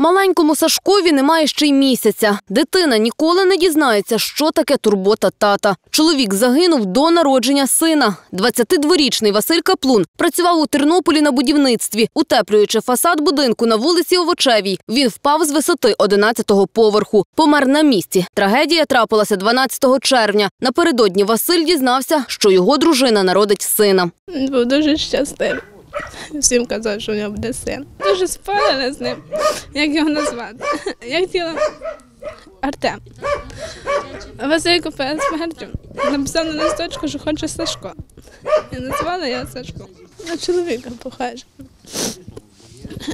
Маленькому Сашкові немає ще й місяця. Дитина ніколи не дізнається, що таке турбота тата. Чоловік загинув до народження сина. 22-річний Василь Каплун працював у Тернополі на будівництві, утеплюючи фасад будинку на вулиці Овочевій. Він впав з висоти 11-го поверху. Помер на місці. Трагедія трапилася 12 червня. Напередодні Василь дізнався, що його дружина народить сина. Був дуже щасливий. Всім казав, що в нього буде син. Дуже спорили з ним, як його назвати. Я хотіла Артем. Василь купив смертю. Написав на листочку, що хоче Сашко. І назвала я Сашко. На чоловіка похоже.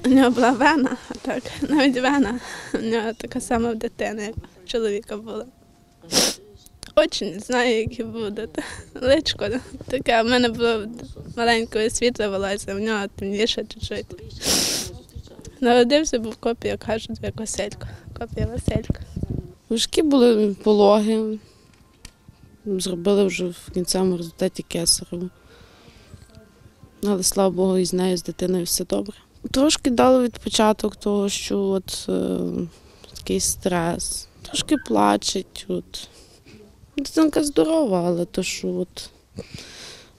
У нього була вена, так, навіть вена. У нього така сама в дитини, як чоловіка була. Очі не знаю, які будуть. Личко таке, в мене було маленьке світле волосся, в нього темніше чуть-чуть. Народився, був копія, кажуть, як Василько. Копія Василька. Важкі були пологи. Зробили вже в кінцевому результаті кесарево. Але слава Богу, і з нею, з дитиною все добре. Трошки дало від початок того, що от е, такий стрес. Трошки плачуть. От. Дитинка здорова, але то, що от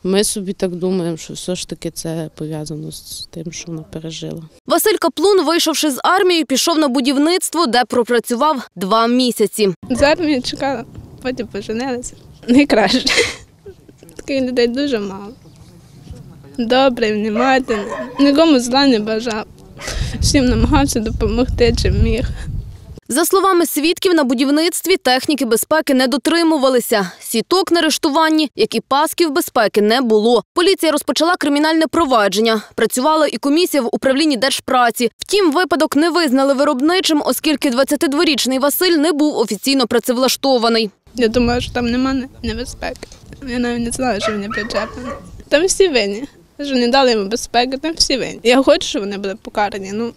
ми собі так думаємо, що все ж таки це пов'язано з тим, що вона пережила. Василь Каплун, вийшовши з армії, пішов на будівництво, де пропрацював два місяці. З армії чекала, потім поженилися. Найкраще. Таких людей дуже мало. Добрий, внімательний, нікому зла не бажав. Всім намагався допомогти, чим міг. За словами свідків, на будівництві техніки безпеки не дотримувалися. Сіток на рештуванні, як і пасків безпеки, не було. Поліція розпочала кримінальне провадження. Працювала і комісія в управлінні держпраці. Втім, випадок не визнали виробничим, оскільки 22-річний Василь не був офіційно працевлаштований. Я думала, що там немає небезпеки. Я навіть не знала, що вони причеплені. Там всі винні. Що не дали йому безпеки, там всі винні. Я хочу, щоб вони були покарані, ну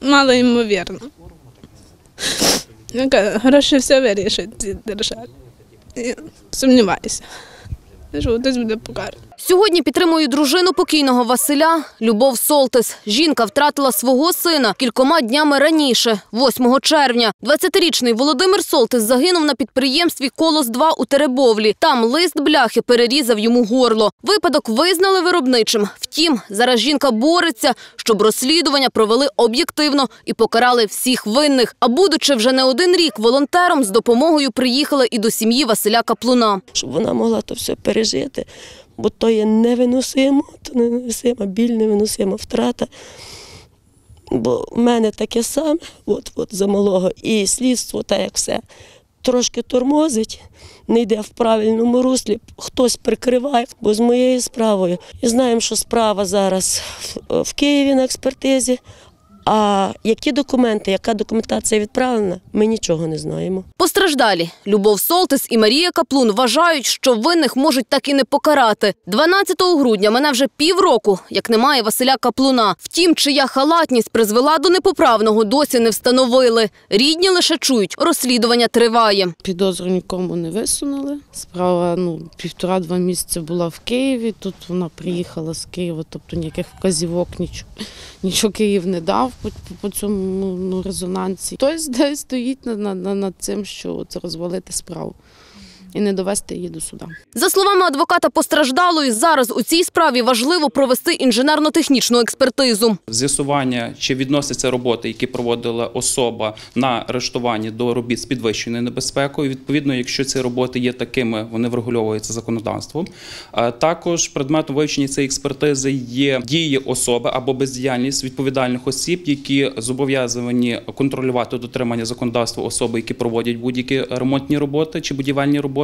мало ймовірно. Я кажу, гроші все вирішують ці держави. Сумніваюся, що хтось буде покараний. Сьогодні підтримую дружину покійного Василя Любов Солтис. Жінка втратила свого сина кількома днями раніше, 8 червня. 20-річний Володимир Солтис загинув на підприємстві Колос-2 у Теребовлі. Там лист бляхи перерізав йому горло. Випадок визнали виробничим. Втім, зараз жінка бореться, щоб розслідування провели об'єктивно і покарали всіх винних. А будучи вже не один рік волонтером, з допомогою приїхала і до сім'ї Василя Каплуна. щоб вона могла то все пережити, бо то є невиносимо, то невиносима біль, невиносима втрата. Бо в мене таке саме, от, от за малого, і слідство, так як все, трошки тормозить, не йде в правильному руслі, хтось прикриває, бо з моєю справою. І знаємо, що справа зараз в Києві на експертизі. А які документи, яка документація відправлена, ми нічого не знаємо. Постраждалі Любов Солтис і Марія Каплун вважають, що винних можуть так і не покарати. 12 грудня мене вже півроку, як немає Василя Каплуна. Втім, чия халатність призвела до непоправного, досі не встановили. Рідні лише чують, розслідування триває. Підозру нікому не висунули. Справа ну, півтора-два місяці була в Києві. Тут вона приїхала з Києва, тобто ніяких вказівок, нічого, нічого Київ не дав по, по цьому ну, резонансі. Хтось десь стоїть над, над, над цим, що це розвалити справу і не довести її до суда. За словами адвоката постраждалої, зараз у цій справі важливо провести інженерно-технічну експертизу. з'ясування, чи відносяться роботи, які проводила особа на арештуванні до робіт з підвищеною небезпекою. Відповідно, якщо ці роботи є такими, вони врегульовуються законодавством. Також предметом вивчення цієї експертизи є дії особи або бездіяльність відповідальних осіб, які зобов'язані контролювати дотримання законодавства особи, які проводять будь-які ремонтні роботи чи будівельні роботи.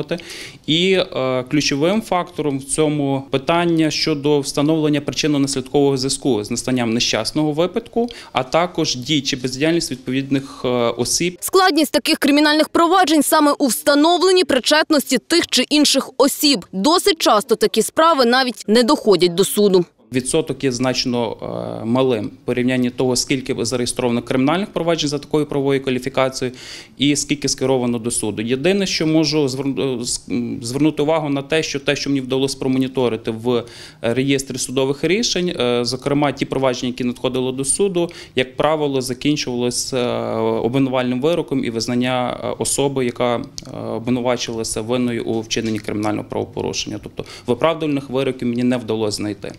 І е, ключовим фактором в цьому питання щодо встановлення причинно-наслідкового зв'язку з настанням нещасного випадку, а також дій чи бездіяльність відповідних е, осіб, Складність таких кримінальних проваджень саме у встановленні причетності тих чи інших осіб. Досить часто такі справи навіть не доходять до суду. Відсоток є значно е, малим в порівнянні того, скільки зареєстровано кримінальних проваджень за такою правовою кваліфікацією і скільки скеровано до суду. Єдине, що можу е, звернути увагу на те, що те, що мені вдалося промоніторити в реєстрі судових рішень, е, зокрема ті провадження, які надходили до суду, як правило, закінчувалися е, обвинувальним вироком і визнання е, особи, яка е, обвинувачувалася винною у вчиненні кримінального правопорушення. Тобто виправдувальних вироків мені не вдалося знайти.